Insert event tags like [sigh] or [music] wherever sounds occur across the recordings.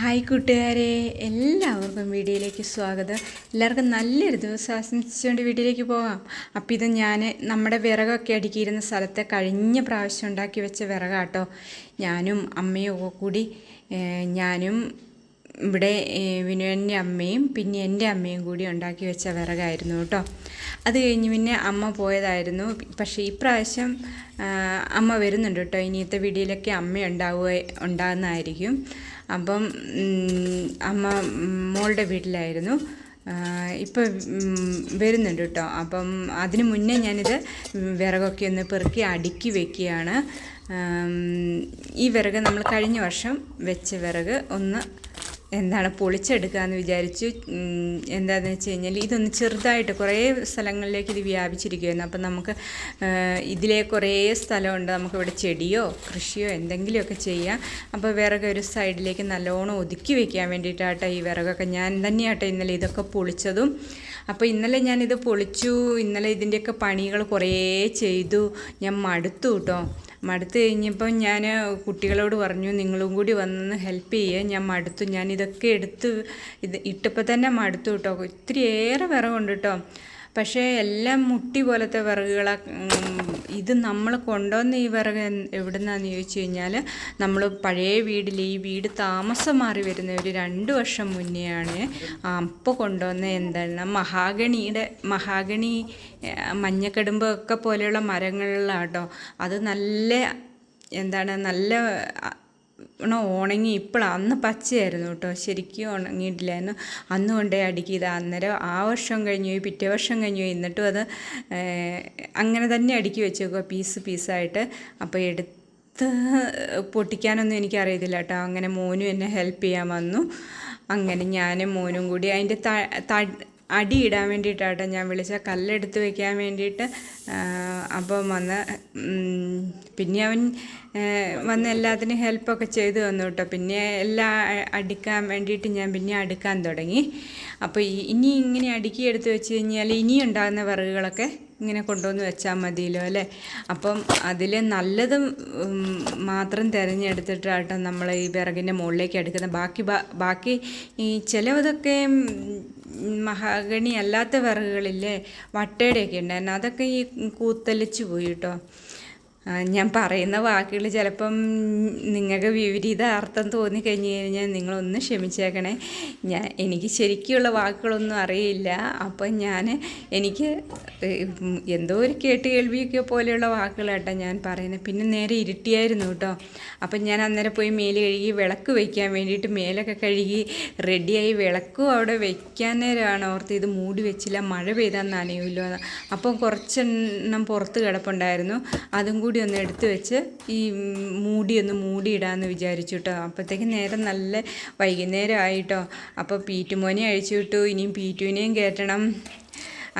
Hi കൂട്ടുകാരെ എല്ലാവർക്കും വീഡിയോയിലേക്ക് സ്വാഗതം. എല്ലാവർക്കും നല്ലൊരു ദിവസം ആശംസിച്ചുകൊണ്ട് വീഡിയോയിലേക്ക് പോകാം. അപ്പോൾ ഇത് ഞാൻ നമ്മുടെ വിറകൊക്കെ അടുക്കിയിരുന്ന സ്ഥലത്തെ കഴിഞ്ഞ പ്രാവശ്യം ഉണ്ടാക്കി വെച്ച വിറകാട്ടോ. ഞാനും അമ്മയും ഒക്കെ കൂടി ഞാനും ഇവിടെ വിനുവിന്റെ അമ്മയും പിന്നെ എന്റെ അമ്മയും കൂടി ഉണ്ടാക്കി വെച്ച വിറകായിരുന്നു കേട്ടോ. അത് കഴിഞ്ഞ് പിന്നെ അമ്മ പോയതായിരുന്നു. പക്ഷേ ഈ പ്രാവശ്യം അമ്മ വരുന്നുണ്ട് കേട്ടോ. ഇനിയത്തെ വീഡിയോയിലൊക്കെ അമ്മ ഉണ്ടാവുക ഉണ്ടാകുന്നതായിരിക്കും അപ്പം അമ്മ മോളുടെ വീട്ടിലായിരുന്നു. ഇപ്പം വരുന്നുണ്ട് കേട്ടോ അപ്പം അതിന് മുന്നേ ഞാനിത് വിറകൊക്കെ ഒന്ന് പെറുക്കി അടുക്കി വെക്കുകയാണ്. ആം, ഈ വിറക് നമ്മൾ കഴിഞ്ഞ വർഷം വെച്ച വിറക് ഒന്ന് എന്താണ് പൊളിച്ചെടുക്കുക എന്ന് വിചാരിച്ചു. എന്താണെന്ന് വെച്ച് കഴിഞ്ഞാൽ ഇതൊന്ന് ചെറുതായിട്ട് കുറേ സ്ഥലങ്ങളിലേക്ക് ഇത് വ്യാപിച്ചിരിക്കുമായിരുന്നു അപ്പം നമുക്ക് ഇതിലെ കുറേ സ്ഥലമുണ്ട്. നമുക്കിവിടെ ചെടിയോ കൃഷിയോ എന്തെങ്കിലുമൊക്കെ ചെയ്യാം. അപ്പോൾ വിറക് ഒരു സൈഡിലേക്ക് നല്ലോണം ഒതുക്കി വെക്കാൻ വേണ്ടിയിട്ടാട്ടോ ഈ വിറകൊക്കെ ഞാൻ തന്നെയാട്ടോ ഇന്നലെ ഇതൊക്കെ പൊളിച്ചതും. അപ്പോൾ ഇന്നലെ ഞാനിത് പൊളിച്ചു. ഇന്നലെ ഇതിന്റെയൊക്കെ പണികൾ കുറേ ചെയ്തു. ഞാൻ മടുത്തു കേട്ടോ. മടുത്ത് കഴിഞ്ഞപ്പം ഞാൻ കുട്ടികളോട് പറഞ്ഞു നിങ്ങളും കൂടി വന്ന് ഹെൽപ്പ് ചെയ്യുക ഞാൻ മടുത്തു. ഞാൻ ഇതൊക്കെ എടുത്ത് ഇത് ഇട്ടപ്പോൾ തന്നെ മടുത്തു കേട്ടോ ഇത്തിരിയേറെ വിറകുണ്ട് കേട്ടോ പക്ഷേ എല്ലാം മുട്ടി പോലത്തെ വിറകുകളാ ഇത് നമ്മൾ കൊണ്ടുവന്ന ഈ വിറക് എവിടെ എവിടുന്നാന്ന് ചോദിച്ചു കഴിഞ്ഞാൽ നമ്മൾ പഴയ വീട്ടിൽ ഈ വീട് താമസം മാറി വരുന്ന ഒരു രണ്ട് വർഷം മുന്നെയാണ് അപ്പോൾ കൊണ്ടുവന്ന എന്താണ് മഹാഗണിയുടെ മഹാഗണി മഞ്ഞക്കടുമ്പ് ഒക്കെ പോലെയുള്ള മരങ്ങളിലാട്ടോ അത് നല്ല എന്താണ് നല്ല ണം ഉണങ്ങി ഇപ്പോഴാണ് അന്ന് പച്ചയായിരുന്നു കേട്ടോ. ശരിക്കും ഉണങ്ങിയിട്ടില്ലായിരുന്നു. അന്ന് കൊണ്ടേ അടിക്കിയത്. അന്നേരം ആ വർഷം കഴിഞ്ഞു പോയി പിറ്റേ വർഷം കഴിഞ്ഞു. പോയി എന്നിട്ടും അത് അങ്ങനെ തന്നെ അടുക്കി വെച്ചേക്കുക പീസ് പീസായിട്ട്. അപ്പോൾ എടുത്ത് പൊട്ടിക്കാനൊന്നും എനിക്കറിയത്തില്ല കേട്ടോ. അങ്ങനെ മോനും എന്നെ ഹെൽപ്പ് ചെയ്യാൻ വന്നു. അങ്ങനെ ഞാനും മോനും കൂടി അതിന്റെ ത ത- അടി ഇടാൻ വേണ്ടിയിട്ടാട്ടോ ഞാൻ വിളിച്ച കല്ലെടുത്ത് വെക്കാൻ വേണ്ടിയിട്ട് അപ്പം വന്ന് പിന്നെ അവൻ വന്ന് എല്ലാത്തിനും ഹെൽപ്പൊക്കെ ചെയ്ത് തന്നു കേട്ടോ പിന്നെ എല്ലാം അടുക്കാൻ വേണ്ടിയിട്ട് ഞാൻ പിന്നെ അടുക്കാൻ തുടങ്ങി. അപ്പോൾ ഇനി ഇങ്ങനെ അടുക്കി എടുത്ത് വെച്ച് കഴിഞ്ഞാൽ ഇനി ഉണ്ടാകുന്ന വിറകുകളൊക്കെ ഇങ്ങനെ കൊണ്ടുവന്ന് വെച്ചാൽ മതിയല്ലോ അല്ലേ? അപ്പം അതിൽ നല്ലതും മാത്രം തിരഞ്ഞെടുത്തിട്ടാട്ടോ നമ്മൾ ഈ വിറകിന്റെ മുകളിലേക്ക് എടുക്കുന്നത് ബാക്കി ബാക്കി ഈ ചിലവതൊക്കെ മഹാഗണി അല്ലാത്ത വിറകുകളില്ലേ വട്ടയുടെയൊക്കെ ഉണ്ടായിരുന്നു. അതൊക്കെ ഈ കൂത്തലിച്ച് പോയി കേട്ടോ. ഞാൻ പറയുന്ന വാക്കുകൾ ചിലപ്പം നിങ്ങൾക്ക് വിപരീത അർത്ഥം തോന്നിക്കഴിഞ്ഞ് കഴിഞ്ഞാൽ നിങ്ങളൊന്ന് ക്ഷമിച്ചേക്കണേ. ഞാൻ എനിക്ക് ശരിക്കുള്ള വാക്കുകളൊന്നും അറിയില്ല. അപ്പം ഞാൻ എനിക്ക് എന്തോ ഒരു കേട്ട് കേൾവിയൊക്കെ പോലെയുള്ള വാക്കുകളാട്ടോ ഞാൻ പറയുന്നത്. പിന്നെ നേരെ ഇരുട്ടിയായിരുന്നു കേട്ടോ. അപ്പം ഞാൻ അന്നേരം പോയി മേൽ കഴുകി വിളക്ക് വയ്ക്കാൻ വേണ്ടിയിട്ട് മേലൊക്കെ കഴുകി റെഡിയായി വിളക്കും അവിടെ വയ്ക്കാൻ നേരമാണ് ഓർത്ത് ഇത് മൂടി വെച്ചില്ല മഴ പെയ്താൽ നനയുമല്ലോ അപ്പോൾ അപ്പം കുറച്ചെണ്ണം പുറത്ത് കിടപ്പുണ്ടായിരുന്നു. അതും കൂടി ഒന്ന് എടുത്തു വെച്ച് ഈ മൂടി ഒന്ന് മൂടിയിടാമെന്ന് വിചാരിച്ചു കേട്ടോ അപ്പോഴത്തേക്ക് നേരം നല്ല വൈകുന്നേരം ആയിട്ടോ അപ്പോൾ പീറ്റുമോനെ അഴിച്ചു വിട്ടു. ഇനിയും പീറ്റുവിനെയും കയറ്റണം.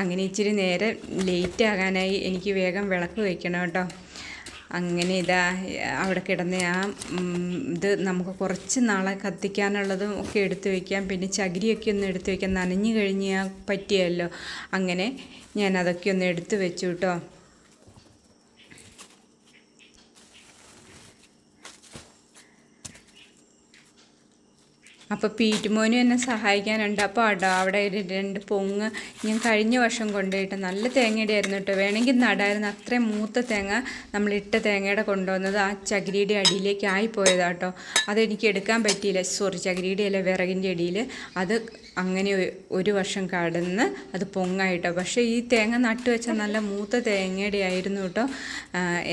അങ്ങനെ ഇച്ചിരി നേരെ ലേറ്റ് ആകാനായി. എനിക്ക് വേഗം വിളക്ക് വയ്ക്കണം കേട്ടോ അങ്ങനെ ഇതാ അവിടെ കിടന്ന ആ ഇത് നമുക്ക് കുറച്ച് നാളെ കത്തിക്കാനുള്ളതും ഒക്കെ എടുത്തു വയ്ക്കാം പിന്നെ ചകിരിയൊക്കെ ഒന്ന് എടുത്തു വയ്ക്കാം നനഞ്ഞു കഴിഞ്ഞാൽ പറ്റിയല്ലോ. അങ്ങനെ ഞാൻ അതൊക്കെ ഒന്ന് എടുത്തു വെച്ചു കേട്ടോ അപ്പോൾ പീറ്റുമോനും എന്നെ സഹായിക്കാനുണ്ട്. അപ്പോൾ അടാ അവിടെ ഒരു രണ്ട് പൊങ്ങ് ഞാൻ കഴിഞ്ഞ വർഷം കൊണ്ടുപോയിട്ട് നല്ല തേങ്ങയുടെ ആയിരുന്നു കേട്ടോ. വേണമെങ്കിൽ നടായിരുന്നു. അത്രയും മൂത്ത തേങ്ങ നമ്മൾ ഇട്ട തേങ്ങയുടെ കൊണ്ടുവന്നത് ആ ചകിരിയുടെ അടിയിലേക്ക് ആയിപ്പോയതാട്ടോ അതെനിക്ക് എടുക്കാൻ പറ്റിയില്ല. സോറി ചകിരിയുടെ അല്ല വിറകിന്റെ അടിയിൽ. അത് അങ്ങനെ ഒരു വർഷം കടന്ന് അത് പൊങ്ങായിട്ടോ. പക്ഷേ ഈ തേങ്ങ നട്ടു വെച്ച നല്ല മൂത്ത തേങ്ങയുടെ ആയിരുന്നു കേട്ടോ.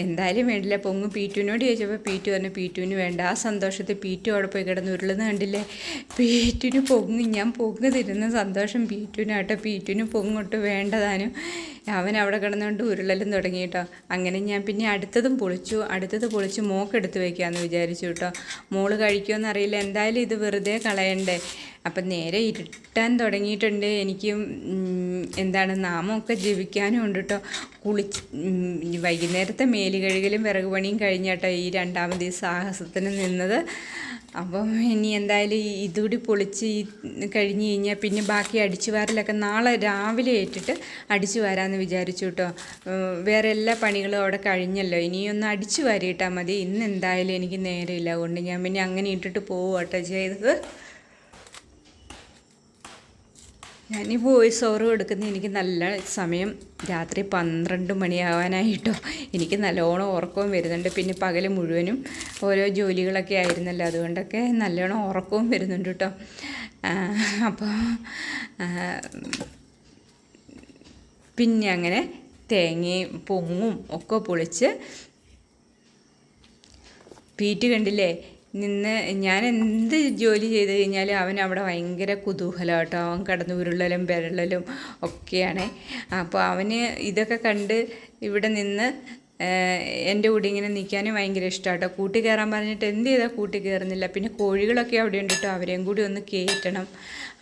എന്തായാലും വേണ്ടില്ല. പൊങ്ങ്. പീറ്റുവിനോട് ചോദിച്ചപ്പോൾ പീറ്റു പറഞ്ഞു പീറ്റുവിന് വേണ്ട. ആ സന്തോഷത്തിൽ പീറ്റു അവിടെ പോയി കിടന്ന് ഉരുളുന്ന കണ്ടില്ലേ? പീറ്റുവിന് പൊങ്ങ്. ഞാൻ പൊങ്ങ് തരുന്ന സന്തോഷം പീറ്റുവിനാട്ടോ. പീറ്റുവിന് പൊങ്ങോട്ട് വേണ്ടതാനും. അവൻ അവിടെ കിടന്നുകൊണ്ട് ഉരുളലും തുടങ്ങി കേട്ടോ. അങ്ങനെ ഞാൻ പിന്നെ അടുത്തതും പൊളിച്ചു അടുത്തത് പൊളിച്ച് മോക്കെടുത്ത് വെക്കാമെന്ന് വിചാരിച്ചു കേട്ടോ. മോൾ കഴിക്കുമെന്ന് അറിയില്ല. എന്തായാലും ഇത് വെറുതെ കളയണ്ടേ. അപ്പം നേരെ ഇരുട്ടാൻ തുടങ്ങിയിട്ടുണ്ട്. എനിക്കും എന്താണ് നാമമൊക്കെ ജപിക്കാനും ഉണ്ട് കേട്ടോ. കുളിച്ച് വൈകുന്നേരത്തെ മേലുകഴുകലും വിറക് പണിയും കഴിഞ്ഞാട്ടോ ഈ രണ്ടാമത് ഈ സാഹസത്തിന് നിന്നത്. അപ്പം ഇനി എന്തായാലും ഇതുകൂടി പൊളിച്ച് കഴിഞ്ഞ് കഴിഞ്ഞാൽ പിന്നെ ബാക്കി അടിച്ചു വാരലൊക്കെ നാളെ രാവിലെ ഏറ്റിട്ട് അടിച്ചു വാരാമെന്ന് വിചാരിച്ചു കേട്ടോ. വേറെ എല്ലാ പണികളും അവിടെ കഴിഞ്ഞല്ലോ. ഇനിയൊന്ന് അടിച്ചു വാരിയിട്ടാൽ മതി. ഇന്ന് എന്തായാലും എനിക്ക് നേരമില്ല. അതുകൊണ്ട് ഞാൻ പിന്നെ അങ്ങനെ ഇട്ടിട്ട് പോവുകട്ടോ ചെയ്തത്. ഞാൻ ഈ വോയിസ് ഓവർ കൊടുക്കുന്ന എനിക്ക് നല്ല സമയം രാത്രി പന്ത്രണ്ട് മണിയാവാനായിട്ടോ. എനിക്ക് നല്ലോണം ഉറക്കവും വരുന്നുണ്ട്. പിന്നെ പകൽ മുഴുവനും ഓരോ ജോലികളൊക്കെ ആയിരുന്നല്ലോ. അതുകൊണ്ടൊക്കെ നല്ലോണം ഉറക്കവും വരുന്നുണ്ട് കേട്ടോ അപ്പോൾ പിന്നെ അങ്ങനെ തേങ്ങയും പൊങ്ങും ഒക്കെ പൊളിച്ച് പീറ്റ് കണ്ടില്ലേ? നിന്ന് ഞാൻ എന്ത് ജോലി ചെയ്ത് കഴിഞ്ഞാലും അവൻ അവിടെ ഭയങ്കര കുതൂഹലം കേട്ടോ അവൻ കടന്ന് ഉരുളലും പെരളലും ഒക്കെയാണ്. അപ്പോൾ അവന് ഇതൊക്കെ കണ്ട് ഇവിടെ നിന്ന് എന്റെ കൂടി ഇങ്ങനെ നിൽക്കാനും ഭയങ്കര ഇഷ്ടമാണ് കേട്ടോ കയറാൻ പറഞ്ഞിട്ട് എന്ത് ചെയ്താൽ കൂട്ടി കയറുന്നില്ല. പിന്നെ കോഴികളൊക്കെ അവിടെ ഉണ്ട് അവരെയും കൂടി ഒന്ന് കയറ്റണം.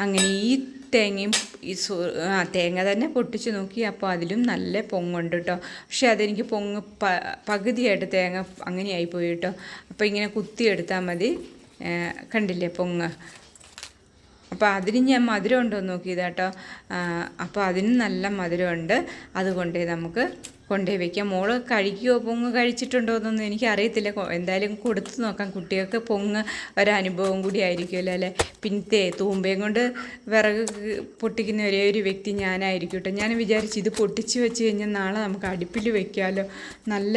അങ്ങനെ ഈ തേങ്ങയും ഈ ആ തേങ്ങ തന്നെ പൊട്ടിച്ച് നോക്കി. അപ്പോൾ അതിലും നല്ല പൊങ്ങുണ്ട് കേട്ടോ പക്ഷേ അതെനിക്ക് പൊങ്ങ് പ പകുതിയായിട്ട് തേങ്ങ അങ്ങനെയായി പോയി കേട്ടോ അപ്പോൾ ഇങ്ങനെ കുത്തിയെടുത്താൽ മതി. കണ്ടില്ലേ പൊങ്ങ്? അപ്പോൾ അതിന് ഞാൻ മധുരം ഉണ്ടോ എന്ന് നോക്കിയത് അപ്പോൾ അതിന് നല്ല മധുരമുണ്ട് അതുകൊണ്ട് നമുക്ക് കൊണ്ടുപോയി വെക്കാം. മോൾ കഴിക്കുമോ പൊങ്ങ് കഴിച്ചിട്ടുണ്ടോ എന്നൊന്നും എനിക്കറിയത്തില്ല. എന്തായാലും കൊടുത്തു നോക്കാം. കുട്ടികൾക്ക് പൊങ്ങ് ഒരനുഭവം കൂടി ആയിരിക്കുമല്ലോ അല്ലേ? പിന്നെ തൂമ്പയും കൊണ്ട് വിറക് പൊട്ടിക്കുന്ന ഒരേ ഒരു വ്യക്തി ഞാനായിരിക്കും കേട്ടോ ഞാൻ വിചാരിച്ചു ഇത് പൊട്ടിച്ച് വെച്ച് കഴിഞ്ഞാൽ നാളെ നമുക്ക് അടുപ്പിൽ വെക്കാമല്ലോ നല്ല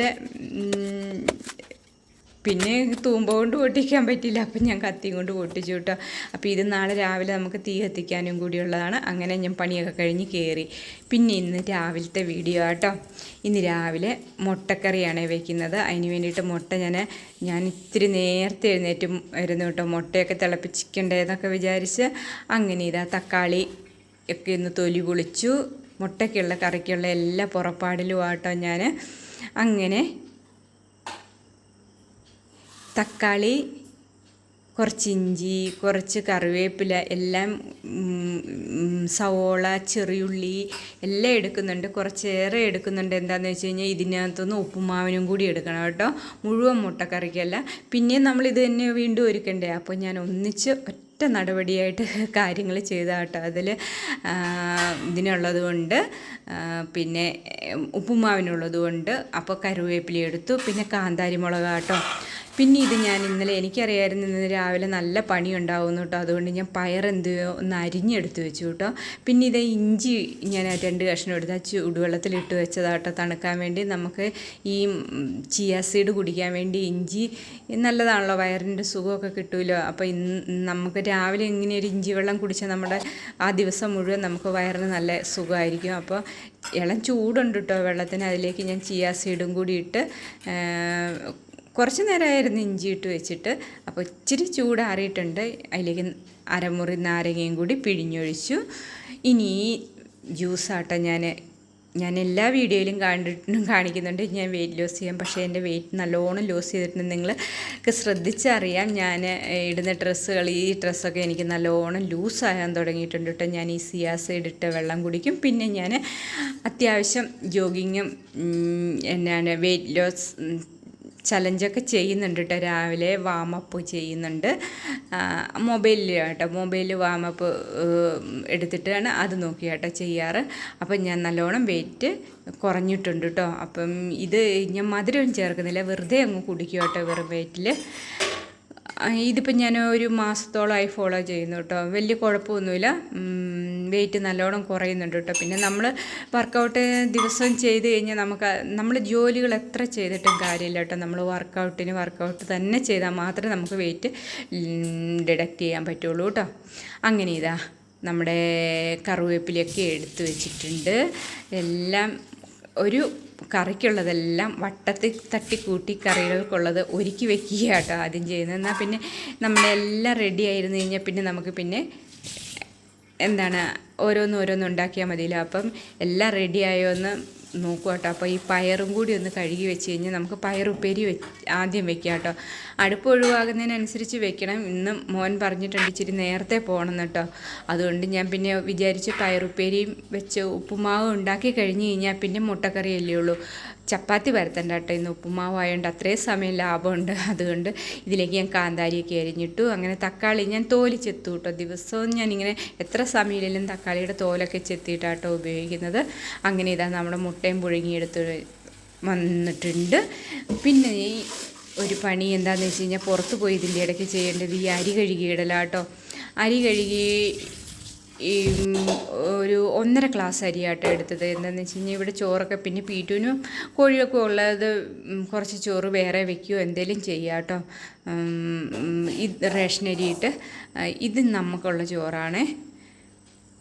പിന്നെ തൂമ്പ കൊണ്ട് പൊട്ടിക്കാൻ പറ്റില്ല. അപ്പം ഞാൻ കത്തിയും കൊണ്ട് പൊട്ടിച്ചു കേട്ടോ. അപ്പോൾ ഇത് നാളെ രാവിലെ നമുക്ക് തീ കത്തിക്കാനും കൂടിയുള്ളതാണ് അങ്ങനെ ഞാൻ പണിയൊക്കെ കഴിഞ്ഞ് കയറി. പിന്നെ ഇന്ന് രാവിലത്തെ വീഡിയോ ആട്ടോ. ഇന്ന് രാവിലെ മുട്ടക്കറിയാണ് വെക്കുന്നത്. അതിന് വേണ്ടിയിട്ട് മുട്ട ഞാൻ ഞാൻ ഇത്തിരി നേരത്തെ എഴുന്നേറ്റ് വരുന്നു കേട്ടോ. മുട്ടയൊക്കെ തിളപ്പിച്ചിരിക്കണ്ടേന്നൊക്കെ വിചാരിച്ച് അങ്ങനെ ഇതാ തക്കാളി ഒക്കെ ഇന്ന് തൊലി പൊളിച്ചു. മുട്ടയ്ക്കുള്ള കറിക്കുള്ള എല്ലാ പുറപ്പാടിലും ആട്ടോ ഞാൻ. അങ്ങനെ തക്കാളി കുറച്ച് ഇഞ്ചി കുറച്ച് കറിവേപ്പില എല്ലാം സവോള ചെറിയുള്ളി എല്ലാം എടുക്കുന്നുണ്ട്. കുറച്ചേറെ എടുക്കുന്നുണ്ട്. എന്താണെന്ന് വെച്ച് കഴിഞ്ഞാൽ ഇതിനകത്തുനിന്ന് ഉപ്പുമാവിനും കൂടി എടുക്കണം കേട്ടോ. മുഴുവൻ മുട്ടക്കറിക്കല്ല. പിന്നെയും നമ്മൾ ഇത് തന്നെ വീണ്ടും ഒരുക്കണ്ടേ? അപ്പോൾ ഞാൻ ഒന്നിച്ച് ഒറ്റ നടപടിയായിട്ട് [laughs] കാര്യങ്ങൾ ചെയ്ത കേട്ടോ. അതിൽ ഇതിനുള്ളത് കൊണ്ട് പിന്നെ ഉപ്പുമാവിനുള്ളത് കൊണ്ട് അപ്പോൾ കറിവേപ്പില എടുത്തു. പിന്നെ കാന്താരി മുളക് കേട്ടോ പിന്നെ ഇത് ഞാൻ ഇന്നലെ എനിക്കറിയായിരുന്നു ഇന്ന് രാവിലെ നല്ല പണി ഉണ്ടാവുമെന്ന് കേട്ടോ അതുകൊണ്ട് ഞാൻ പയർ എന്ത് ഒന്ന് അരിഞ്ഞെടുത്ത് വെച്ചു കേട്ടോ പിന്നെ ഇത് ഇഞ്ചി ഞാൻ രണ്ട് കഷ്ണം എടുത്ത് ആ ചൂടുവെള്ളത്തിലിട്ട് വെച്ചതാട്ടോ തണുക്കാൻ വേണ്ടി നമുക്ക് ഈ ചിയ സീഡ് കുടിക്കാൻ വേണ്ടി ഇഞ്ചി നല്ലതാണല്ലോ വയറിന്റെ സുഖമൊക്കെ കിട്ടുമല്ലോ അപ്പോൾ ഇന്ന് നമുക്ക് രാവിലെ ഇങ്ങനെ ഒരു ഇഞ്ചി വെള്ളം കുടിച്ചാൽ നമ്മുടെ ആ ദിവസം മുഴുവൻ നമുക്ക് വയറിന് നല്ല സുഖമായിരിക്കും. അപ്പോൾ ഇളം ചൂടുണ്ട് കേട്ടോ വെള്ളത്തിന്. അതിലേക്ക് ഞാൻ ചിയ സീഡും കൂടി ഇട്ട് കുറച്ച് നേരമായിരുന്നു ഇഞ്ചി ഇട്ട് വെച്ചിട്ട്. അപ്പോൾ ഇച്ചിരി ചൂടാറിയിട്ടുണ്ട്. അതിലേക്ക് അരമുറി നാരങ്ങയും കൂടി പിഴിഞ്ഞൊഴിച്ചു. ഇനി ഈ ജ്യൂസാട്ടോ ഞാൻ ഞാൻ എല്ലാ വീഡിയോയിലും കണ്ടിട്ടും കാണിക്കുന്നുണ്ട്. ഞാൻ വെയിറ്റ് ലോസ് ചെയ്യാം. പക്ഷേ എന്റെ വെയിറ്റ് നല്ലോണം ലോസ് ചെയ്തിട്ടുണ്ട്. നിങ്ങൾക്ക് ശ്രദ്ധിച്ചറിയാം. ഞാൻ ഇടുന്ന ഡ്രസ്സുകൾ ഈ ഡ്രസ്സൊക്കെ എനിക്ക് നല്ലോണം ലൂസാകാൻ തുടങ്ങിയിട്ടുണ്ട് കേട്ടോ. ഞാൻ ഈ സിയാസൈഡ് ഇട്ട വെള്ളം കുടിക്കും. പിന്നെ ഞാൻ അത്യാവശ്യം ജോഗിങ്ങും എന്നാണ് വെയിറ്റ് ലോസ് ചലഞ്ചൊക്കെ ചെയ്യുന്നുണ്ട് കേട്ടോ രാവിലെ വാമപ്പ് ചെയ്യുന്നുണ്ട്. മൊബൈലിൽ കേട്ടോ മൊബൈലിൽ വാമപ്പ് എടുത്തിട്ടാണ് അത് നോക്കി കേട്ടോ ചെയ്യാറ്. അപ്പം ഞാൻ നല്ലോണം വെയിറ്റ് കുറഞ്ഞിട്ടുണ്ട് കേട്ടോ അപ്പം ഇത് ഞാൻ മധുരം ചേർക്കുന്നില്ല. വെറുതെ അങ്ങ് കുടിക്കും കേട്ടോ വെറും വെയിറ്റിൽ ഇതിപ്പോൾ ഞാൻ ഒരു മാസത്തോളമായി ഫോളോ ചെയ്യുന്നു കേട്ടോ വലിയ കുഴപ്പമൊന്നുമില്ല. വെയിറ്റ് നല്ലോണം കുറയുന്നുണ്ട് കേട്ടോ. പിന്നെ നമ്മൾ വർക്കൗട്ട് ദിവസം ചെയ്ത് കഴിഞ്ഞാൽ നമുക്ക് നമ്മൾ ജോലികൾ എത്ര ചെയ്തിട്ടും കാര്യമില്ല കേട്ടോ. നമ്മൾ വർക്കൗട്ടിന് വർക്കൗട്ട് തന്നെ ചെയ്താൽ മാത്രമേ നമുക്ക് വെയിറ്റ് ഡിഡക്റ്റ് ചെയ്യാൻ പറ്റുള്ളൂ കേട്ടോ. അങ്ങനെ ഇതാ നമ്മുടെ കറിവേപ്പിലയൊക്കെ എടുത്തു വെച്ചിട്ടുണ്ട്. എല്ലാം ഒരു കറിക്കുള്ളതെല്ലാം വട്ടത്തിൽ തട്ടിക്കൂട്ടി കറികൾക്കുള്ളത് ഒരുക്കി വെക്കുക കേട്ടോ ആദ്യം ചെയ്യുന്നത്. എന്നാൽ പിന്നെ നമ്മളെല്ലാം റെഡി ആയിരുന്നു കഴിഞ്ഞാൽ പിന്നെ നമുക്ക് പിന്നെ എന്താണ് ഓരോന്ന് ഓരോന്ന് ഉണ്ടാക്കിയാൽ മതിയല്ലോ. അപ്പം എല്ലാം റെഡി ആയോ എന്ന് നോക്കുക കേട്ടോ അപ്പോൾ ഈ പയറും കൂടി ഒന്ന് കഴുകി വെച്ച് കഴിഞ്ഞാൽ നമുക്ക് പയറുപ്പേരി വെ ആദ്യം വെക്കാം കേട്ടോ അടുപ്പ് ഒഴിവാകുന്നതിനനുസരിച്ച് വെക്കണം. ഇന്ന് മോൻ പറഞ്ഞിട്ടുണ്ട് ഇച്ചിരി നേരത്തെ പോകണം കേട്ടോ അതുകൊണ്ട് ഞാൻ പിന്നെ വിചാരിച്ച് പയറുപ്പേരിയും വെച്ച് ഉപ്പുമാവ് ഉണ്ടാക്കി കഴിഞ്ഞ് കഴിഞ്ഞാൽ പിന്നെ മുട്ടക്കറി അല്ലേ ഉള്ളൂ. ചപ്പാത്തി പരത്തണ്ട കേട്ടോ ഇന്ന് ഉപ്പുമാവായതുകൊണ്ട് അത്രയും സമയം ലാഭമുണ്ട്. അതുകൊണ്ട് ഇതിലേക്ക് ഞാൻ കാന്താരിയൊക്കെ അരിഞ്ഞിട്ടു. അങ്ങനെ തക്കാളി ഞാൻ തോലിച്ചെത്തു കേട്ടോ ദിവസവും ഞാനിങ്ങനെ എത്ര സമയമില്ലെങ്കിലും തക്കാളിയുടെ തോലൊക്കെ ചെത്തിയിട്ടാട്ടോ ഉപയോഗിക്കുന്നത്. അങ്ങനെ ഇതാ നമ്മുടെ മുട്ടയും പുഴുങ്ങിയെടുത്ത് വന്നിട്ടുണ്ട്. പിന്നെ ഈ ഒരു പണി എന്താണെന്ന് വെച്ച് കഴിഞ്ഞാൽ പുറത്ത് പോയി ഇതിന്റെ ഇടയ്ക്ക് ചെയ്യേണ്ടത് ഈ അരി കഴുകിയിടലാട്ടോ അരി കഴുകി ഈ ഒരു ഒന്നര ഗ്ലാസ് അരിയാട്ടോ എടുത്തത്. എന്താണെന്ന് വെച്ച് കഴിഞ്ഞാൽ ഇവിടെ ചോറൊക്കെ പിന്നെ പീറ്റുവിനും കോഴിയൊക്കെ ഉള്ളത് കുറച്ച് ചോറ് വേറെ വെക്കുകയോ എന്തെങ്കിലും ചെയ്യാട്ടോ. ഇത് റേഷൻ അരിയിട്ട് ഇത് നമുക്കുള്ള ചോറാണേ.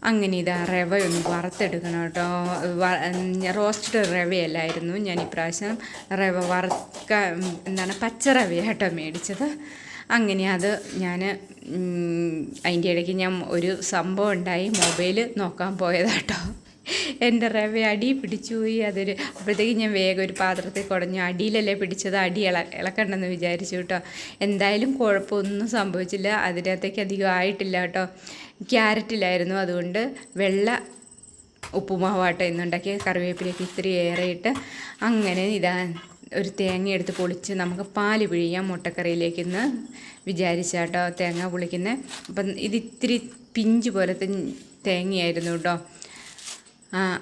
അങ്ങനെ ഇതാ റവ ഒന്ന് വറുത്തെടുക്കണം കേട്ടോ. റോസ്റ്റഡ് റവയല്ലായിരുന്നു. ഞാൻ ഇപ്രാവശ്യം റവ വറുക്ക എന്താണ് പച്ച കേട്ടോ മേടിച്ചത്. അങ്ങനെ അത് ഞാൻ അതിന്റെ ഇടയ്ക്ക് ഞാൻ ഒരു സംഭവം ഉണ്ടായി. മൊബൈൽ നോക്കാൻ പോയതാട്ടോ. എന്റെ റവ അടി പിടിച്ചു പോയി അതൊരു അപ്പോഴത്തേക്കും ഞാൻ വേഗം ഒരു പാത്രത്തിൽ കുടഞ്ഞു. അടിയിലല്ലേ പിടിച്ചത്? അടി ഇള ഇളക്കണ്ടെന്ന് വിചാരിച്ചു കേട്ടോ. എന്തായാലും കുഴപ്പമൊന്നും സംഭവിച്ചില്ല. അതിനകത്തേക്ക് അധികം ആയിട്ടില്ല കേട്ടോ. ക്യാരറ്റിലായിരുന്നു. അതുകൊണ്ട് വെള്ള ഉപ്പുമാവാട്ടോ ഇന്നുണ്ടാക്കിയ കറിവേപ്പിലേക്ക് ഇത്തിരി ഏറെയിട്ട് അങ്ങനെ ഇതാ ഒരു തേങ്ങ എടുത്ത് പൊളിച്ച് നമുക്ക് പാൽ പിഴിയാം മുട്ടക്കറിയിലേക്ക് ഇന്ന് വിചാരിച്ചാട്ടോ തേങ്ങ പൊളിക്കുന്നത് അപ്പം ഇത് ഇത്തിരി പിഞ്ച് പോലത്തെ തേങ്ങയായിരുന്നു കേട്ടോ.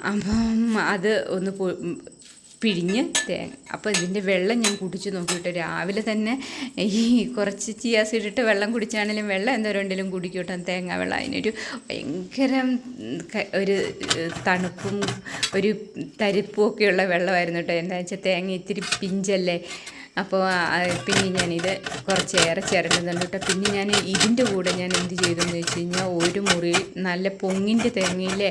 അപ്പം അത് ഒന്ന് പിഴിഞ്ഞ് തേങ്ങ അപ്പോൾ ഇതിന്റെ വെള്ളം ഞാൻ കുടിച്ച് നോക്കിയിട്ട് രാവിലെ തന്നെ ഈ കുറച്ച് ചിയാസ് ഇട്ടിട്ട് വെള്ളം കുടിച്ചാണെങ്കിലും വെള്ളം എന്തോരുണ്ടെങ്കിലും കുടിക്കോട്ടെ. തേങ്ങ വെള്ളം അതിനൊരു ഭയങ്കര ഒരു തണുപ്പും ഒരു തരിപ്പും ഒക്കെയുള്ള വെള്ളമായിരുന്നു കേട്ടോ. എന്താ വെച്ചാൽ തേങ്ങ ഇത്തിരി പിഞ്ചല്ലേ? അപ്പോൾ പിന്നെ ഞാനിത് കുറച്ചേറെ ചിരണ്ടുന്നുണ്ട് കേട്ടോ. പിന്നെ ഞാൻ ഇതിന്റെ കൂടെ ഞാൻ എന്ത് ചെയ്തെന്ന് വെച്ച് കഴിഞ്ഞാൽ ഒരു മുറി നല്ല പൊങ്ങിന്റെ തേങ്ങയില്ലേ?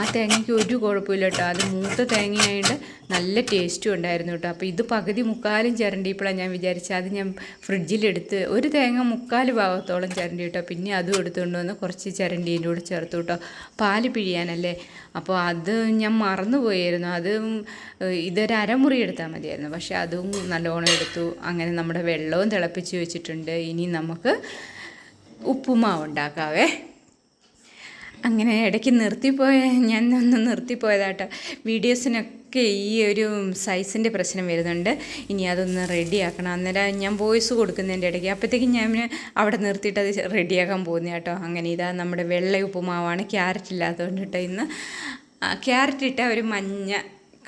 ആ തേങ്ങയ്ക്ക് ഒരു കുഴപ്പമില്ല കേട്ടോ. അത് മൂത്ത തേങ്ങയായതുകൊണ്ട് നല്ല ടേസ്റ്റും ഉണ്ടായിരുന്നു കേട്ടോ. അപ്പോൾ ഇത് പകുതി മുക്കാലും ചിരണ്ടിയപ്പോഴാണ് ഞാൻ വിചാരിച്ചത് അത് ഞാൻ ഫ്രിഡ്ജിലെടുത്ത് ഒരു തേങ്ങ മുക്കാൽ ഭാഗത്തോളം ചിരണ്ടി കേട്ടോ. പിന്നെ അതും എടുത്തുകൊണ്ട് വന്ന് കുറച്ച് ചിരണ്ടീന്റെ കൂടെ ചേർത്ത് കേട്ടോ. പാൽ പിഴിയാനല്ലേ? അപ്പോൾ അത് ഞാൻ മറന്നു പോയായിരുന്നു അത് ഇതൊരു അരമുറി എടുത്താൽ മതിയായിരുന്നു. പക്ഷേ അതും നല്ലോണം അങ്ങനെ നമ്മുടെ വെള്ളവും തിളപ്പിച്ച് വെച്ചിട്ടുണ്ട്. ഇനി നമുക്ക് ഉപ്പുമാവ് ഉണ്ടാക്കാവേ. അങ്ങനെ ഇടയ്ക്ക് നിർത്തിപ്പോയ ഞാൻ ഒന്ന് നിർത്തിപ്പോയതാട്ടോ. വീഡിയോസിനൊക്കെ ഈ ഒരു സൈസിന്റെ പ്രശ്നം വരുന്നുണ്ട്. ഇനി അതൊന്ന് റെഡിയാക്കണം അന്നേരം ഞാൻ വോയിസ് കൊടുക്കുന്നതിന്റെ ഇടയ്ക്ക് അപ്പോഴത്തേക്കും ഞാൻ അവിടെ നിർത്തിയിട്ട് അത് റെഡിയാക്കാൻ പോകുന്ന കേട്ടോ. അങ്ങനെ ഇതാ നമ്മുടെ വെള്ള ഉപ്പുമാവാണ്. ക്യാരറ്റ് ഇല്ലാത്തതുകൊണ്ട് കേട്ടോ ഇന്ന്. ക്യാരറ്റ് ഇട്ട ഒരു മഞ്ഞ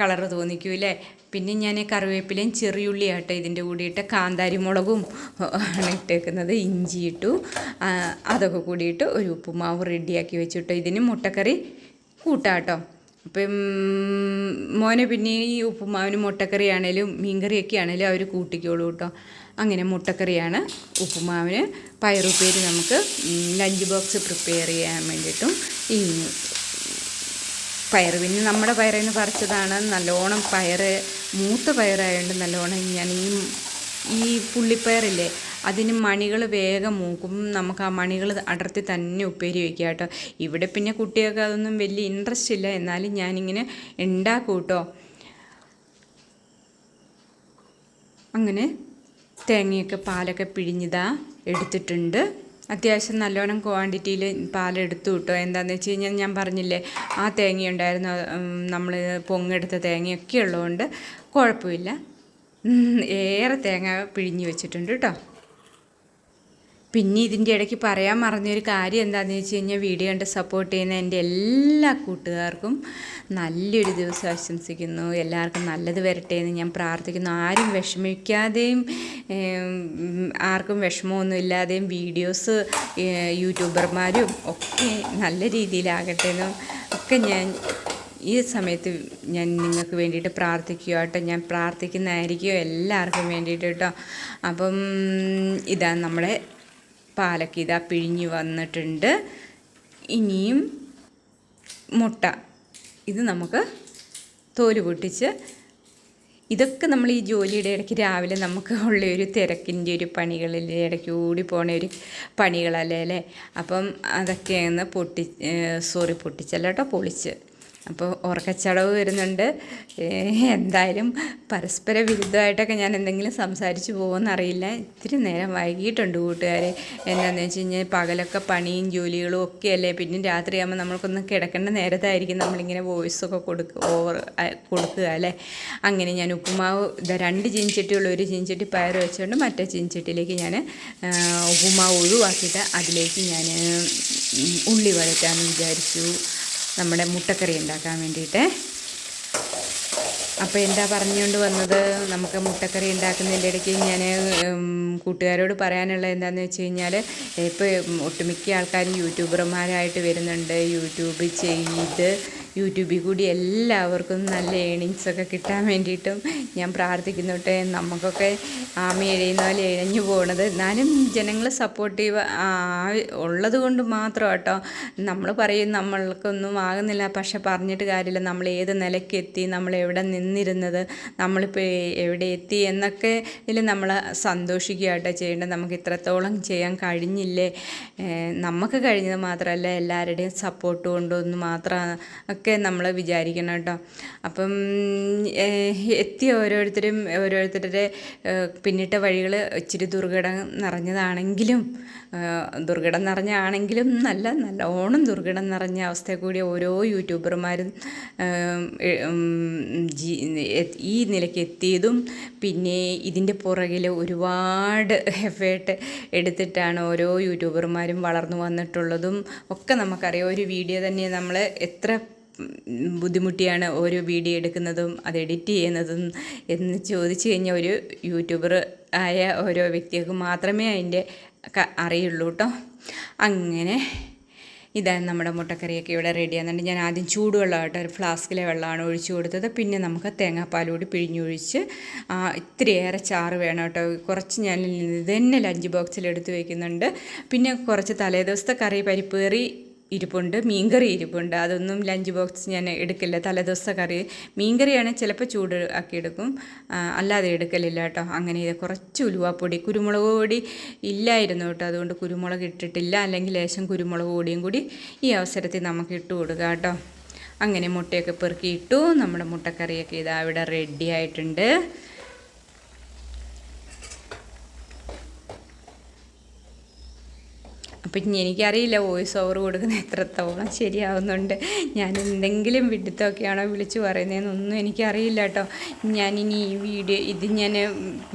കളറ് തോന്നിക്കൂലേ പിന്നെ ഞാൻ കറിവേപ്പിലയും ചെറിയുള്ളി ആട്ടോ ഇതിന്റെ കൂടിയിട്ട് കാന്താരി മുളകും ആണ് ഇട്ടേക്കുന്നത്. ഇഞ്ചി ഇട്ടു. അതൊക്കെ കൂടിയിട്ട് ഒരു ഉപ്പുമാവ് റെഡിയാക്കി വെച്ചിട്ടോ. ഇതിന് മുട്ടക്കറി കൂട്ടാട്ടോ. അപ്പം മോനെ പിന്നെ ഈ ഉപ്പുമാവിന് മുട്ടക്കറി ആണേലും മീൻകറിയൊക്കെ ആണേലും അവർ കൂട്ടിക്കോളൂ കേട്ടോ. അങ്ങനെ മുട്ടക്കറിയാണ് ഉപ്പുമാവിന്. പയറുപ്പേര് നമുക്ക് ലഞ്ച് ബോക്സ് പ്രിപ്പയർ ചെയ്യാൻ വേണ്ടിയിട്ടും ഈ പയർ. പിന്നെ നമ്മുടെ പയറിൽ നിന്ന് പറിച്ചതാണ് നല്ലോണം പയർ മൂത്ത പയറായതുകൊണ്ട് നല്ലോണം ഞാൻ ഈ ഈ പുള്ളിപ്പയറില്ലേ അതിന് മണികൾ വേഗം മൂക്കും. നമുക്ക് ആ മണികൾ അടർത്തി തന്നെ ഉപ്പേരി വയ്ക്കുക കേട്ടോ. ഇവിടെ പിന്നെ കുട്ടികൾക്ക് അതൊന്നും വലിയ ഇൻട്രസ്റ്റ് ഇല്ല. എന്നാലും ഞാനിങ്ങനെ ഉണ്ടാക്കും കേട്ടോ അങ്ങനെ തേങ്ങയൊക്കെ പാലൊക്കെ പിഴിഞ്ഞിതാ എടുത്തിട്ടുണ്ട്. അത്യാവശ്യം നല്ലോണം ക്വാണ്ടിറ്റിയിൽ പാലെടുത്തു കിട്ടോ എന്താണെന്ന് വെച്ച് കഴിഞ്ഞാൽ ഞാൻ പറഞ്ഞില്ലേ ആ തേങ്ങ ഉണ്ടായിരുന്നു നമ്മൾ പൊങ്ങെടുത്ത തേങ്ങയൊക്കെ ഉള്ളതുകൊണ്ട് കുഴപ്പമില്ല. ഏറെ തേങ്ങ പിഴിഞ്ഞ് വെച്ചിട്ടുണ്ട് കേട്ടോ പിന്നെ ഇതിന്റെ ഇടയ്ക്ക് പറയാൻ മറന്നൊരു കാര്യം എന്താണെന്ന് വെച്ച് കഴിഞ്ഞാൽ വീഡിയോ കണ്ട് സപ്പോർട്ട് ചെയ്യുന്ന എന്റെ എല്ലാ കൂട്ടുകാർക്കും നല്ലൊരു ദിവസം ആശംസിക്കുന്നു. എല്ലാവർക്കും നല്ലത് വരട്ടെ എന്ന് ഞാൻ പ്രാർത്ഥിക്കുന്നു. ആരും വിഷമിക്കാതെയും ആർക്കും വിഷമമൊന്നും ഇല്ലാതെയും വീഡിയോസ് യൂട്യൂബർമാരും ഒക്കെ നല്ല രീതിയിലാകട്ടെ എന്നും ഒക്കെ ഞാൻ ഈ സമയത്ത് ഞാൻ നിങ്ങൾക്ക് വേണ്ടിയിട്ട് പ്രാർത്ഥിക്കുക കേട്ടോ. ഞാൻ പ്രാർത്ഥിക്കുന്നതായിരിക്കും എല്ലാവർക്കും വേണ്ടിയിട്ട് കേട്ടോ. അപ്പം ഇതാണ് നമ്മളെ പാലൊക്കെ ഇതാ പിഴിഞ്ഞ് വന്നിട്ടുണ്ട്. ഇനിയും മുട്ട. ഇത് നമുക്ക് തോൽ പൊട്ടിച്ച് ഇതൊക്കെ നമ്മൾ ഈ ജോലിയുടെ ഇടയ്ക്ക് രാവിലെ നമുക്ക് ഉള്ള ഒരു തിരക്കിന്റെ ഒരു പണികളിൽ ഇടയ്ക്ക് കൂടി പോണ ഒരു പണികളല്ലേ അല്ലേ? അപ്പം അതൊക്കെ ഒന്ന് പൊട്ടി സോറി പൊട്ടിച്ചല്ല കേട്ടോ പൊളിച്ച്. അപ്പോൾ ഉറക്കച്ചടവ് വരുന്നുണ്ട്. എന്തായാലും പരസ്പര വിരുദ്ധമായിട്ടൊക്കെ ഞാൻ എന്തെങ്കിലും സംസാരിച്ച് പോകുമെന്ന് അറിയില്ല ഇത്തിരി നേരം വൈകിട്ടുണ്ട് കൂട്ടുകാരെ. എന്താണെന്ന് വെച്ച് കഴിഞ്ഞാൽ പകലൊക്കെ പണിയും ജോലികളും ഒക്കെ അല്ലേ പിന്നെ രാത്രിയാകുമ്പോൾ നമ്മൾക്കൊന്ന് കിടക്കേണ്ട നേരത്തായിരിക്കും നമ്മളിങ്ങനെ വോയിസൊക്കെ കൊടുക്കുക ഓവർ കൊടുക്കുക അല്ലേ? അങ്ങനെ ഞാൻ ഉപ്പുമാവ് ഇതാ രണ്ട് ചീഞ്ചട്ടിയുള്ള ഒരു ചീഞ്ചട്ടി പയർ വെച്ചുകൊണ്ട് മറ്റേ ചീഞ്ചട്ടിയിലേക്ക് ഞാൻ ഉപ്പുമാവ് ഒഴിവാക്കിയിട്ട് അതിലേക്ക് ഞാൻ ഉള്ളി വഴറ്റാമെന്ന് വിചാരിച്ചു. നമ്മുടെ മുട്ടക്കറി ഉണ്ടാക്കാൻ വേണ്ടിയിട്ട്. അപ്പോൾ എന്താ പറഞ്ഞുകൊണ്ട് വന്നത്? നമുക്ക് മുട്ടക്കറി ഉണ്ടാക്കുന്നതിന്റെ ഇടയ്ക്ക് ഞാൻ കൂട്ടുകാരോട് പറയാനുള്ള എന്താണെന്ന് വെച്ച് കഴിഞ്ഞാൽ ഇപ്പോൾ ഒട്ടുമിക്ക ആൾക്കാരും യൂട്യൂബർമാരായിട്ട് വരുന്നുണ്ട്. യൂട്യൂബ് ചെയ്ത് യൂട്യൂബിൽ കൂടി എല്ലാവർക്കും നല്ല ഏണിങ്സൊക്കെ കിട്ടാൻ വേണ്ടിയിട്ടും ഞാൻ പ്രാർത്ഥിക്കുന്നുട്ടെ നമുക്കൊക്കെ ആമ എഴയുന്ന പോലെ എഴഞ്ഞു പോകണത് എന്നാലും ജനങ്ങൾ സപ്പോർട്ടീവ് ഉള്ളത് കൊണ്ട് മാത്രം കേട്ടോ. നമ്മൾ പറയും നമ്മൾക്കൊന്നും ആകുന്നില്ല. പക്ഷെ പറഞ്ഞിട്ട് കാര്യമില്ല. നമ്മൾ ഏത് നിലയ്ക്ക് എത്തി നമ്മൾ എവിടെ നിന്നിരുന്നത് നമ്മളിപ്പോൾ എവിടെ എത്തി എന്നൊക്കെ ഇതിൽ നമ്മൾ സന്തോഷിക്കുക കേട്ടോ ചെയ്യേണ്ടത്. നമുക്ക് ഇത്രത്തോളം ചെയ്യാൻ കഴിഞ്ഞില്ലേ? നമുക്ക് കഴിഞ്ഞത് മാത്രമല്ല എല്ലാവരുടെയും സപ്പോർട്ട് കൊണ്ടൊന്ന് മാത്രം ഒക്കെ നമ്മൾ വിചാരിക്കണം കേട്ടോ. അപ്പം എത്തിയ ഓരോരുത്തരും ഓരോരുത്തരുടെ പിന്നിട്ട വഴികൾ ഇച്ചിരി ദുർഘടം നിറഞ്ഞതാണെങ്കിലും ദുർഘടം നിറഞ്ഞാണെങ്കിലും നല്ല നല്ല ഓണം ദുർഘടം നിറഞ്ഞ അവസ്ഥയിൽ കൂടി ഓരോ യൂട്യൂബർമാരും ഈ നിലയ്ക്ക് എത്തിയതും പിന്നെ ഇതിന്റെ പുറകിൽ ഒരുപാട് എഫേർട്ട് എടുത്തിട്ടാണ് ഓരോ യൂട്യൂബർമാരും വളർന്നു വന്നിട്ടുള്ളതും ഒക്കെ നമുക്കറിയാം. ഒരു വീഡിയോ തന്നെ നമ്മൾ എത്ര ബുദ്ധിമുട്ടിയാണ് ഓരോ വീഡിയോ എടുക്കുന്നതും അത് എഡിറ്റ് ചെയ്യുന്നതും എന്ന് ചോദിച്ചു കഴിഞ്ഞാൽ ഒരു യൂട്യൂബർ ആയ ഓരോ വ്യക്തികൾക്ക് മാത്രമേ അതിന്റെ അറിയുള്ളൂ കേട്ടോ അങ്ങനെ ഇതാണ് നമ്മുടെ മുട്ടക്കറിയൊക്കെ ഇവിടെ റെഡി ആകുന്നുണ്ട് ഞാൻ ആദ്യം ചൂടുവെള്ളമായിട്ട് ഒരു ഫ്ലാസ്കിലെ വെള്ളമാണ് ഒഴിച്ചു കൊടുത്തത്. പിന്നെ നമുക്ക് തേങ്ങാപ്പാലൂടി പിഴിഞ്ഞൊഴിച്ച് ഇത്രയേറെ ചാറ് വേണം കേട്ടോ കുറച്ച് ഞാൻ ഇത് തന്നെ ലഞ്ച് ബോക്സിൽ എടുത്ത് വയ്ക്കുന്നുണ്ട് പിന്നെ കുറച്ച് തലേദിവസത്തെ കറി പരിപ്പ് കറി ഇരിപ്പുണ്ട് മീൻകറി ഇരിപ്പുണ്ട്. അതൊന്നും ലഞ്ച് ബോക്സ് ഞാൻ എടുക്കില്ല. തലേദിവസത്തെ കറി. മീൻകറിയാണ് ചിലപ്പോൾ ചൂട് ആക്കി എടുക്കും. അല്ലാതെ എടുക്കലില്ല കേട്ടോ. അങ്ങനെ കുറച്ച് ഉലുവാപ്പൊടി കുരുമുളക് പൊടി ഇല്ലായിരുന്നു കേട്ടോ. അതുകൊണ്ട് കുരുമുളക് ഇട്ടിട്ടില്ല. അല്ലെങ്കിൽ ലേശം കുരുമുളക് പൊടിയും കൂടി ഈ അവസരത്തിൽ നമുക്ക് ഇട്ട് കൊടുക്കുക കേട്ടോ. അങ്ങനെ മുട്ടയൊക്കെ പെറുക്കി ഇട്ടു. നമ്മുടെ മുട്ടക്കറിയൊക്കെ ഇതാ ഇവിടെ റെഡി ആയിട്ടുണ്ട്. അപ്പം എനിക്കറിയില്ല വോയിസ് ഓവർ കൊടുക്കുന്ന എത്രത്തോളം ശരിയാവുന്നുണ്ട്. ഞാൻ എന്തെങ്കിലും വിഡിത്തൊക്കെയാണോ വിളിച്ച് പറയുന്നതെന്നൊന്നും എനിക്കറിയില്ല കേട്ടോ ഞാനിനി ഈ വീഡിയോ ഇത് ഞാൻ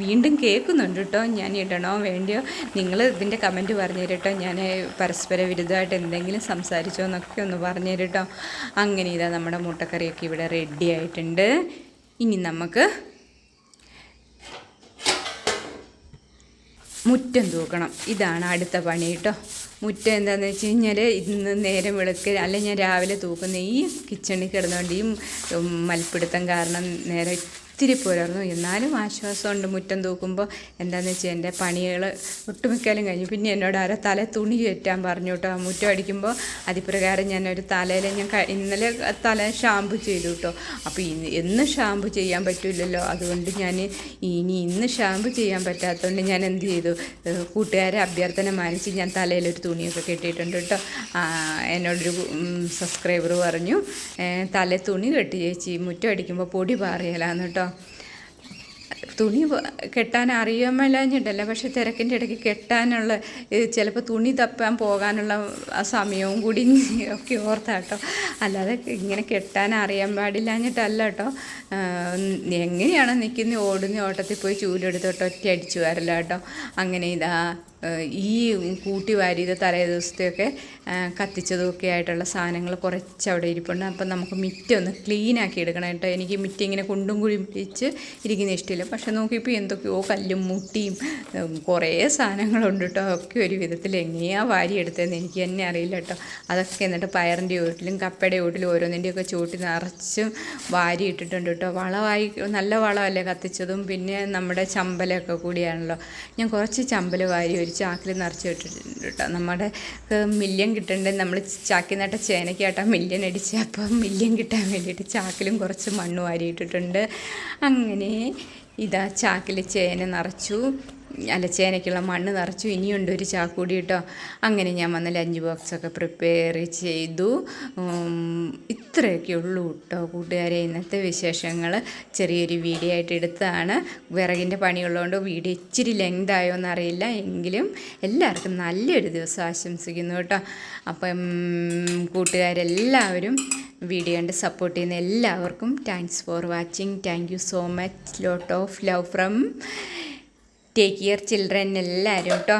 വീണ്ടും കേൾക്കുന്നുണ്ട് കേട്ടോ ഞാൻ ഇടണോ വേണ്ടിയോ? നിങ്ങൾ ഇതിന്റെ കമന്റ് പറഞ്ഞു കേട്ടോ ഞാൻ പരസ്പര വിരുദ്ധമായിട്ട് എന്തെങ്കിലും സംസാരിച്ചോ എന്നൊക്കെ ഒന്ന് പറഞ്ഞു കേട്ടോ അങ്ങനെ ഇതാ നമ്മുടെ മുട്ടക്കറിയൊക്കെ ഇവിടെ റെഡി ആയിട്ടുണ്ട്. ഇനി നമുക്ക് മുറ്റം തൂക്കണം. ഇതാണ് അടുത്ത പണി കേട്ടോ. മുറ്റം എന്താണെന്ന് വെച്ച് കഴിഞ്ഞാൽ ഇന്ന് നേരം വിളക്ക് അല്ല ഞാൻ രാവിലെ തൂക്കുന്ന ഈ കിച്ചണിൽ കിടന്നുകൊണ്ട് ഈ മൽപ്പിടുത്തം കാരണം നേരെ ഇത്തിരി പോരായിരുന്നു എന്നാലും ആശ്വാസമുണ്ട് മുറ്റം തൂക്കുമ്പോൾ എന്താണെന്ന് വെച്ചാൽ എന്റെ പണികൾ ഒട്ടുമിക്കാലും കഴിഞ്ഞു. പിന്നെ എന്നോട് ആരോ തല തുണി കയറ്റാൻ പറഞ്ഞു കേട്ടോ മുറ്റം അടിക്കുമ്പോൾ അതിപ്രകാരം ഞാൻ ഒരു തലയിൽ ഞാൻ ഇന്നലെ തല ഷാമ്പു ചെയ്തു കേട്ടോ അപ്പോൾ ഇന്ന് എന്ന് ഷാമ്പു ചെയ്യാൻ പറ്റില്ലല്ലോ അതുകൊണ്ട് ഞാൻ ഇനി ഇന്ന് ഷാമ്പു ചെയ്യാൻ പറ്റാത്തതുകൊണ്ട് ഞാൻ എന്ത് ചെയ്തു? കൂട്ടുകാരെ അഭ്യർത്ഥന മാനിച്ച് ഞാൻ തലയിലൊരു തുണിയൊക്കെ കെട്ടിയിട്ടുണ്ട് കേട്ടോ എന്നോടൊരു സബ്സ്ക്രൈബർ പറഞ്ഞു. തല തുണി കെട്ടി ചേച്ചി. മുറ്റം അടിക്കുമ്പോൾ പൊടി പാറിയലാന്ന് കേട്ടോ തുണി കെട്ടാൻ അറിയാൻ മേലാഞ്ഞിട്ടല്ല പക്ഷെ തിരക്കിന്റെ ഇടയ്ക്ക് കെട്ടാനുള്ള ചിലപ്പോൾ തുണി തപ്പാൻ പോകാനുള്ള ആ സമയവും കൂടി [laughs] ഒക്കെ ഓർത്താട്ടോ അല്ലാതെ ഇങ്ങനെ കെട്ടാൻ അറിയാൻ പാടില്ലാഞ്ഞിട്ടല്ല കേട്ടോ. എങ്ങനെയാണ് നിൽക്കുന്ന ഓടുന്ന ഓട്ടത്തിൽ പോയി ചൂലെടുത്തോട്ട് ഒറ്റ അടിച്ചു വരല കേട്ടോ. അങ്ങനെ ഇതാ ഈ കൂട്ടി വാരിയത് തലേ ദിവസത്തെയൊക്കെ കത്തിച്ചതൊക്കെ ആയിട്ടുള്ള സാധനങ്ങൾ കുറച്ച് അവിടെ ഇരിപ്പുണ്ട്. അപ്പം നമുക്ക് മിറ്റ് ഒന്ന് ക്ലീൻ ആക്കി എടുക്കണം കേട്ടോ. എനിക്ക് മിറ്റ് ഇങ്ങനെ കുണ്ടും പിടിച്ച് ഇരിക്കുന്ന ഇഷ്ടമില്ല. പക്ഷെ നോക്കിയപ്പോൾ എന്തൊക്കെയോ കല്ലും മുട്ടിയും കുറേ സാധനങ്ങളുണ്ട് കേട്ടോ. ഒക്കെ ഒരു വിധത്തിൽ എങ്ങനെയാണ് വാരി എടുത്തതെന്ന് എനിക്ക് തന്നെ അറിയില്ല കേട്ടോ. അതൊക്കെ എന്നിട്ട് പയറിന്റെ ഓട്ടിലും കപ്പയുടെ ഓട്ടിലും ഓരോന്നിന്റെയൊക്കെ ചൂട്ടി നിറച്ചും വാരി ഇട്ടിട്ടുണ്ട് കേട്ടോ. വളമായി നല്ല വളമല്ലേ കത്തിച്ചതും. പിന്നെ നമ്മുടെ ചമ്പലൊക്കെ കൂടിയാണല്ലോ. ഞാൻ കുറച്ച് ചമ്പൽ വാരി ഒരു ചാക്കിൽ നിറച്ച് വിട്ടിട്ടുണ്ട് കേട്ടോ നമ്മുടെ മില്യൻ കിട്ടേണ്ടത് നമ്മൾ ചാക്കി നട്ട ചേനയ്ക്കാട്ടാ മില്യൻ അടിച്ച്. അപ്പം മില്യൻ കിട്ടാൻ വേണ്ടിയിട്ട് ചാക്കിലും കുറച്ച് മണ്ണ് വാരിയിട്ടിട്ടുണ്ട് അങ്ങനെ ഇതാ ചാക്കിൽ ചേന നിറച്ചു. അല്ല ചേനയ്ക്കുള്ള മണ്ണ് നിറച്ചു. ഇനിയുണ്ട് ഒരു ചാക്കൂടി കേട്ടോ അങ്ങനെ ഞാൻ വന്ന് ലഞ്ച് ബോക്സൊക്കെ പ്രിപ്പയർ ചെയ്തു. ഇത്രയൊക്കെ ഉള്ളൂ കേട്ടോ കൂട്ടുകാരെ. ഇന്നത്തെ വിശേഷങ്ങൾ ചെറിയൊരു വീഡിയോ ആയിട്ട് എടുത്തതാണ്. വിറകിന്റെ പണിയുള്ളതുകൊണ്ട് വീഡിയോ ഇച്ചിരി ലെങ്ത് ആയോ എന്നറിയില്ല. എങ്കിലും എല്ലാവർക്കും നല്ലൊരു ദിവസം ആശംസിക്കുന്നു കേട്ടോ അപ്പം കൂട്ടുകാരെല്ലാവരും വീഡിയോ കണ്ട് സപ്പോർട്ട് ചെയ്യുന്ന എല്ലാവർക്കും thanks for watching thank you so much lot of love from take care children എല്ലാവരും കേട്ടോ